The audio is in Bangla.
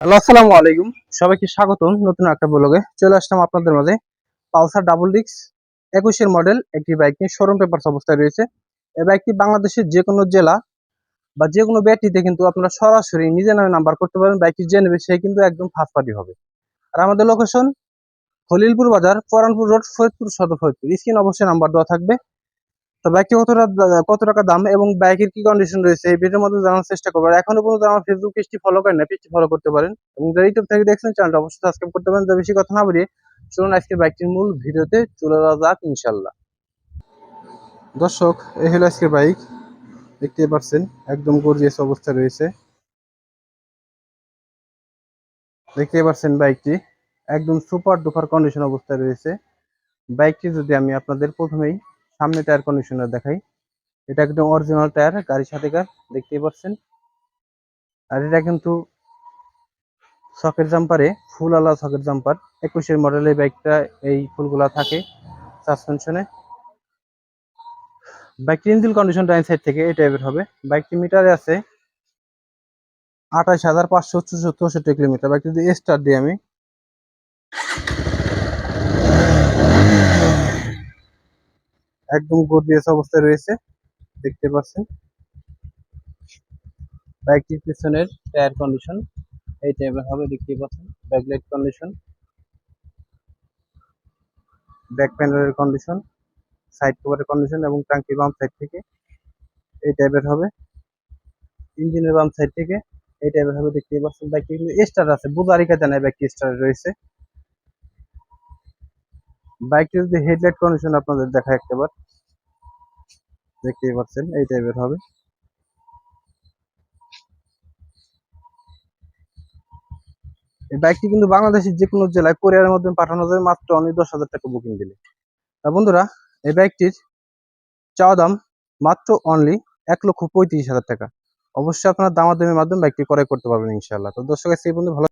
হ্যালো, আসসালামু আলাইকুম। সবাইকে স্বাগতম নতুন একটা ব্লগে। চলে আসলাম আপনাদের মাঝে পালসার ডাবল ডিক্স একুশের মডেল একটি বাইক নিয়ে। শোরুম পেপারস অবস্থায় রয়েছে। এই বাইকটি বাংলাদেশের যে কোনো জেলা বা যে কোনো ব্যাটিতে কিন্তু আপনারা সরাসরি নিজের নামে নাম্বার করতে পারেন বাইকটি যে নেবে সে কিন্তু একদম ফার্স্ট পার্টি হবে। আর আমাদের লোকেশন খলিলপুর বাজার, পরানপুর রোড ফরিদপুর সদর, ফরিদপুর। স্ক্রিন অবশ্যই নাম্বার দেওয়া থাকবে। তো বাইকটি কত কত টাকা দাম এবং বাইকের কি কন্ডিশন রয়েছে এই ভিডিওর মধ্যে জানার চেষ্টা করব। এখনও পর্যন্ত আমার ফেসবুক পেজটি ফলো করেন না পেজটি ফলো করতে পারেন। এবং যারা ইউটিউব থেকে দেখছেন চ্যানেলটা অবশ্যই সাবস্ক্রাইব করতে পারেন। তো বেশি কথা না বলিয়ে চলুন আজকে বাইকটির মূল ভিডিওতে চলে যাওয়া যাক ইনশাল্লাহ দর্শক, এই হলো আজকে বাইক দেখতে পাচ্ছেন, একদম গর্জিয়াস অবস্থা রয়েছে। দেখতে পাচ্ছেন বাইকটি একদম সুপার ডুপার কন্ডিশন অবস্থায় রয়েছে। বাইকটি যদি আমি আপনাদের প্রথমেই সামনে টায়ার কন্ডিশনার দেখাই। এটা একদম অরিজিনাল টায়ার গাড়ির সাথেকার দেখতেই পাচ্ছেন। আর এটা কিন্তু সকেট জাম্পারে ফুল আলা সকেট জাম্পার একুশের মডেলের বাইকটা এই ফুলগুলা থাকে সাসপেনশনে বাইকটির ইঞ্জিন কন্ডিশন ডাইন সাইড থেকে এই টাইপের হবে। বাইকটি মিটারে আছে আঠাশ হাজার পাঁচশো চৌষট্টি কিলোমিটার। বাইকটি যদি স্টার দিই আমি একদম গর্জিয়াস অবস্থায় রয়েছে। দেখতে পাচ্ছেন। বাইকটির পিছনের টায়ার কন্ডিশন এই টাইপের হবে, দেখতে পাচ্ছেন। ব্যাকলাইট কন্ডিশন ব্যাক প্যানেলের কন্ডিশন সাইড কভারের কন্ডিশন এবং টাঙ্কির বাম সাইড থেকে এই টাইপের হবে। ইঞ্জিনের বাম সাইড থেকে এই টাইপের হবে দেখতে পাচ্ছেন। বাইকটি কিন্তু স্টার আছে বুধারিকা জানায় বাইকটি স্টার রয়েছে। বাইকটির যদি হেডলাইট কন্ডিশন আপনাদের দেখা একবার দেখতেই পাচ্ছেন, এই টাইপের হবে। এই বাইকটি কিন্তু বাংলাদেশের যে কোনো জেলায় কোরিয়ারের মাধ্যমে পাঠানো যায়, মাত্র অনলি দশ হাজার টাকা বুকিং দিলে। তা বন্ধুরা, এই বাইকটির চাওয়া দাম মাত্র অনলি এক লক্ষ পঁয়ত্রিশ হাজার টাকা। অবশ্যই আপনার দামাদামের মাধ্যমে বাইকটি ক্রয় করতে পারবেন ইনশাল্লাহ তো দর্শক, আজকে এই পর্যন্ত ভালো